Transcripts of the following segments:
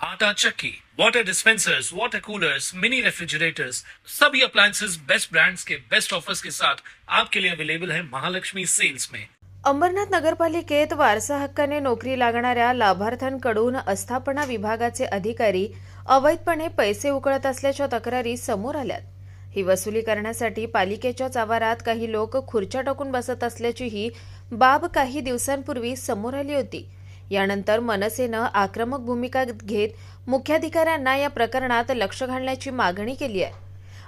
आटा चक्की, water dispensers water coolers mini refrigerators सभी appliances best brands के बेस्ट ऑफर्स के साथ आपके लिए अवेलेबल है महालक्ष्मी सेल्स में। अंबरनाथ नगरपालिकेत वारसा हक्काने नोकरी लागणाऱ्या लाभार्थ्यांकडून आस्थापना विभागाचे अधिकारी अवैधपणे पैसे उकळत असल्याच्या तक्रारी समोर आल्यात. ही वसुली करण्यासाठी पालिकेच्या चावारात काही लोक खुर्च्या टाकून बसत असल्याची ही बाब काही दिवसांपूर्वी समोर आली होती. यानंतर मनसेनं आक्रमक भूमिका घेत मुख्याधिकाऱ्यांना या प्रकरणात लक्ष घालण्याची मागणी केली आहे.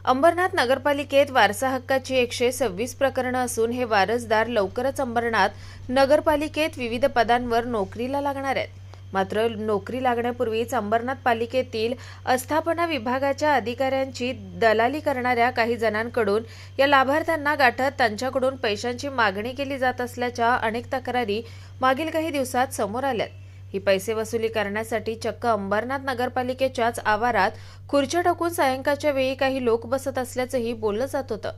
अंबरनाथ नगरपालिकेत वारसा हक्काची एकशे सव्वीस प्रकरणं असून हे वारसदार लवकरच अंबरनाथ नगरपालिकेत विविध पदांवर नोकरीला लागणार आहेत. मात्र नोकरी लागण्यापूर्वीच अंबरनाथ पालिकेतील आस्थापना विभागाच्या अधिकाऱ्यांची दलाली करणाऱ्या काही जणांकडून या लाभार्थ्यांना गाठत त्यांच्याकडून पैशांची मागणी केली जात असल्याच्या अनेक तक्रारी मागील काही दिवसात समोर आल्यात. ही पैसे वसुली करण्यासाठी चक्क अंबरनाथ नगरपालिकेच्याच आवारात खुर्च्या टाकून सायंकाळच्या वेळी काही लोक बसत असल्याचंही बोललं जात होतं.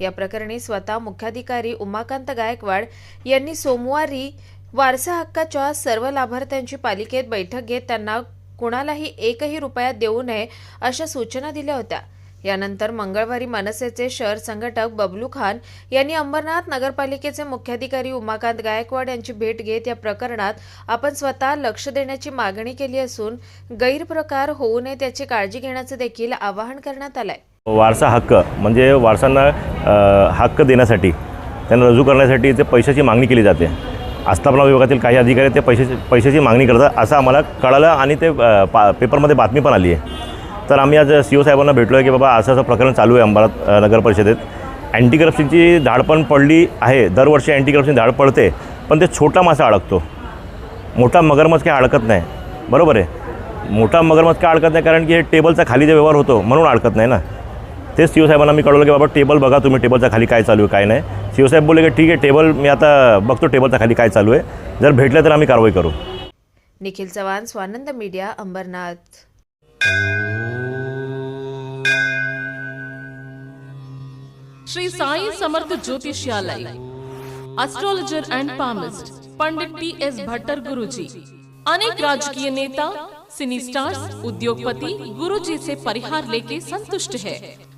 या प्रकरणी स्वतः मुख्याधिकारी उमाकांत गायकवाड यांनी सोमवारी वारसा हक्काच्या सर्व लाभार्थ्यांची पालिकेत बैठक घेत त्यांना कुणालाही एकही रुपया देऊ नये अशा सूचना दिल्या होत्या. यानंतर मंगळवारी मनसेचे शहर संघटक बबलू खान यांनी अंबरनाथ नगरपालिकेचे मुख्याधिकारी उमाकांत गायकवाड यांची भेट घेत या प्रकरणात आपण स्वतः लक्ष देण्याची मागणी केली असून गैरप्रकार होऊ नये त्याची काळजी घेण्याचं देखील आवाहन करण्यात आलंय. वारसा हक्क म्हणजे वारसांना हक्क देण्यासाठी त्यांना रजू करण्यासाठी ते पैशाची मागणी केली जाते आस्थापना विभागातील काही अधिकारी ते पैशाची पैशाची मागणी करतात असं आम्हाला कळालं आणि ते पा पेपरमध्ये बातमी पण आली आहे. तर आम्ही आज सी ओ साहेबांना भेटलो आहे की बाबा असं असं प्रकरण चालू आहे अंबरात नगर परिषदेत. अँटी करप्शनची धाड पण पडली आहे दरवर्षी अँटी करप्शन धाड पडते पण ते छोटा मासा अडकतो. मोठा मगरमच्छ काय अडकत नाही. बरोबर आहे? मोठा मगरमच्छ काय अडकत नाही? कारण की हे टेबलचा खाली जे व्यवहार होतो म्हणून अडकत नाही ना. तेच सी ओ साहेबांना मी कळवलं की बाबा टेबल बघा तुम्ही टेबलचा खाली काय चालू आहे काय नाही. सी ओ साहेब बोलले की ठीक आहे टेबल मी आता बघतो टेबलचा खाली काय चालू आहे. जर भेटलं तर आम्ही कारवाई करू. Nikhil Chavan Swanand media Ambernath. Shri Sai Samarth Jyotishyalaya astrologer and palmist Pandit T S Bhattar Guruji अनेक राजकीय नेता सिनी स्टार्स उद्योगपति गुरुजी से परिहार लेके संतुष्ट है।